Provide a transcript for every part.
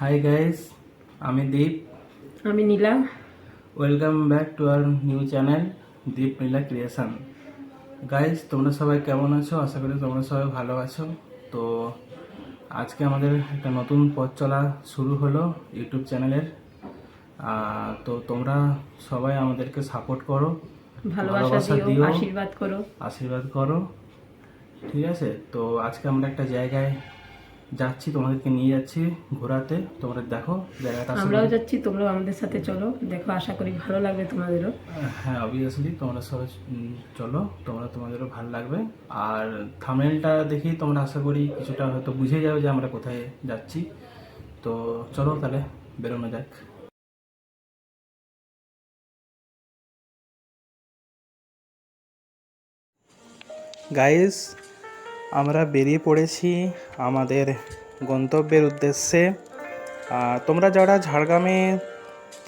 Hi guys আমি দীপ। আমি Neela. Welcome back to our new channel Deep Neela creation guys তোমরা সবাই কেমন আছো? আশা করি তোমরা সবাই ভালো আছো। তো আজকে আমাদের একটা নতুন পথ চলা শুরু হলো ইউটিউব চ্যানেলের তো তোমরা সবাই আমাদেরকে সাপোর্ট করো ভালোবাসা দিও। আশীর্বাদ করো। আশীর্বাদ করো। ঠিক আছে? তো আজকে আমরা একটা জায়গায় যাচ্ছি তোমাদেরকে নিয়ে যাচ্ছি ঘোরাতে। তোমরা দেখো জায়গাটা আমরাও যাচ্ছি তোমরাও আমাদের সাথে চলো। দেখো আশা করি ভালো লাগবে তোমাদেরও। হ্যাঁ অবভিয়াসলি তোমরা সবাই চলো। তোমরা তোমাদেরও ভালো লাগবে। আর থামেলটা দেখেই তোমরা আশা করি কিছুটা হয়তো বুঝে যাবে যে আমরা কোথায় যাচ্ছি। তো চলো তাহলে বেরোনো যাক। গাইস আমরা বেরিয়ে পড়েছি আমাদের গন্তব্যের উদ্দেশ্যে। তোমরা যারা ঝাড়গ্রামে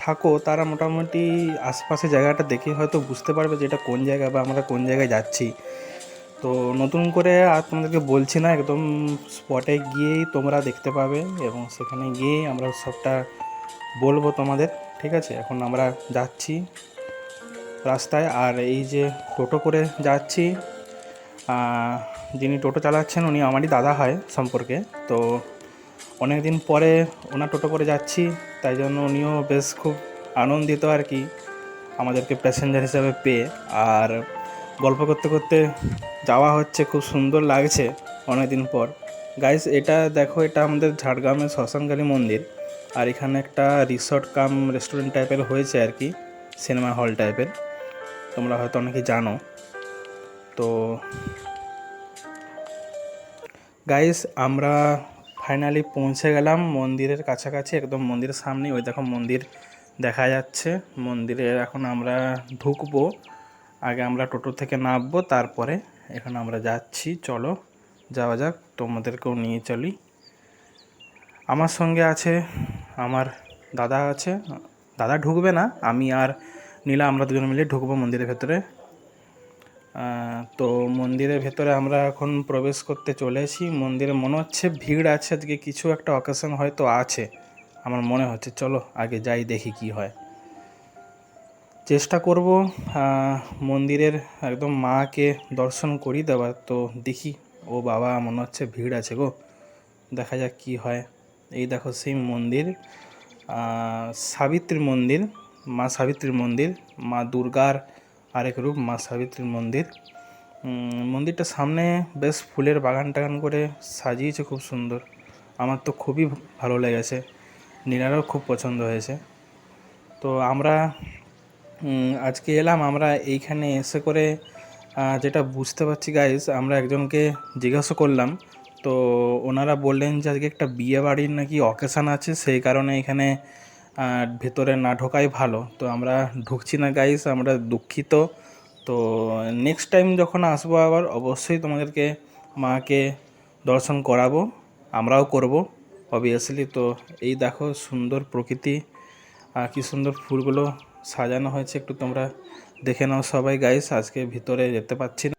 থাকো, তারা মোটামুটি আশপাশে জায়গাটা দেখে হয়তো বুঝতে পারবে যে এটা কোন জায়গা বা আমরা কোন জায়গায় যাচ্ছি। তো নতুন করে আর তোমাদেরকে বলছি না, একদম স্পটে গিয়েই তোমরা দেখতে পাবে এবং সেখানে গিয়েই আমরা সবটা বলব তোমাদের, ঠিক আছে? এখন আমরা যাচ্ছি রাস্তায়। আর এই যে টোটো করে যাচ্ছি যিনি টোটো চালাচ্ছেন, উনি আমারই দাদা হয় সম্পর্কে। তো অনেক দিন পরে ওনার টোটো করে যাচ্ছি, তাই জন্য উনিও বেশ খুব আনন্দিত আর কি আমাদেরকে প্যাসেঞ্জার হিসাবে পেয়ে। আর গল্প করতে করতে যাওয়া হচ্ছে, খুব সুন্দর লাগছে অনেক দিন পর। গাইস এটা দেখো, এটা আমাদের ঝাড়গ্রামের শ্মশানকালী মন্দির। আর এখানে একটা রিসর্ট কাম রেস্টুরেন্ট টাইপের হয়েছে আর কি সিনেমা হল টাইপের তোমরা হয়তো অনেকে জানো। তো গাইস আমরা ফাইনালি পৌঁছে গেলাম মন্দিরের কাছাকাছি, একদম মন্দিরের সামনে ওই দেখো মন্দির দেখা যাচ্ছে। মন্দিরে এখন আমরা ঢুকবো। আগে আমরা টোটো থেকে নামবো, তারপরে এখন আমরা যাচ্ছি। চলো, যাওয়া যাক, তোমাদেরকেও নিয়ে চলি। আমার সঙ্গে আছে, আমার দাদা আছে। দাদা ঢুকবে না, আমি আর নীলা, আমরা দুজন মিলে ঢুকবো মন্দিরের ভেতরে। তো মন্দিরের ভেতরে আমরা এখন প্রবেশ করতে চলেছি। মন্দিরে মনে হচ্ছে ভিড় আছে, আজকে কিছু একটা অকেশন হয়তো আছে, আমার মনে হচ্ছে। চলো আগে যাই, দেখি কি হয়। চেষ্টা করব মন্দিরের একদম মাকে দর্শন করি দেওয়ার। তো দেখি, ও বাবা মনে হচ্ছে ভিড় আছে গো। দেখা যাক কি হয়। এই দেখো, সেই মন্দির সাবিত্রী মন্দির, মা সাবিত্রীর মন্দির, মা দুর্গার আরেক রূপ, মা সাবিত্রীর মন্দির। মন্দিরটা সামনে বেশ ফুলের বাগান টাগান করে সাজিয়েছে, খুব সুন্দর। আমার তো খুবই ভালো লেগেছে। নীলারও খুব পছন্দ হয়েছে। তো আমরা আজকে এলাম, আমরা এইখানে এসে করে যেটা বুঝতে পারছি গাইজ আমরা একজনকে জিজ্ঞাসা করলাম। তো ওনারা বললেন যে আজকে একটা বিয়ে বাড়ির নাকি অকেশান আছে, সেই কারণে এখানে ভেতরে না ঢোকাই ভালো। তো আমরা ঢুকছি না গাইস আমরা দুঃখিত। তো নেক্সট টাইম যখন আসব আবার, অবশ্যই তোমাদেরকে, মাকে দর্শন করাবো, আমরাও করব অবভিয়াসলি তো এই দেখো সুন্দর প্রকৃতি, আর কি সুন্দর ফুলগুলো সাজানো হয়েছে। একটু তোমরা দেখে নাও সবাই গাইস আজকে ভিতরে যেতে পারছি না।